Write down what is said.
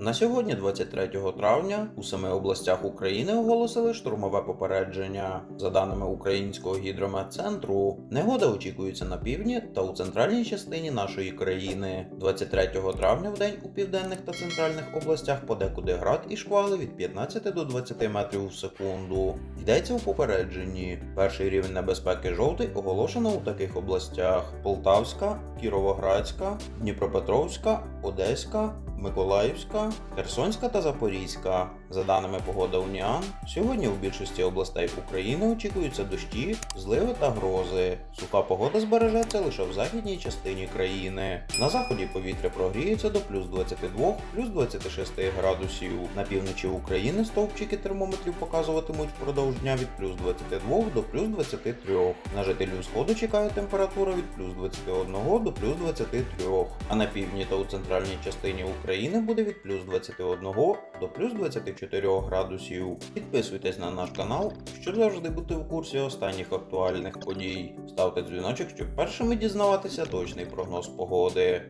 На сьогодні, 23 травня, у семи областях України оголосили штурмове попередження. За даними українського гідрометцентру, негода очікується на півдні та у центральній частині нашої країни. 23 травня в день у південних та центральних областях подекуди град і шквали від 15 до 20 метрів в секунду. Йдеться у попередженні. Перший рівень небезпеки жовтий оголошено у таких областях: Полтавська, Кіровоградська, Дніпропетровська, Одеська, Миколаївська, Херсонська та Запорізька. За даними погода Уніан, сьогодні у більшості областей України очікуються дощі, зливи та грози. Суха погода збережеться лише в західній частині країни. На заході повітря прогріється до плюс 22, плюс 26 градусів. На півночі України стовпчики термометрів показуватимуть впродовж дня від плюс 22 до плюс 23. На жителів сходу чекає температура від плюс 21 до плюс 23. А на півдні та у центральній частині України буде від плюс 21 до плюс 24 градусів. Підписуйтесь на наш канал, щоб завжди бути в курсі останніх актуальних подій. Ставте дзвіночок, щоб першими дізнаватися точний прогноз погоди.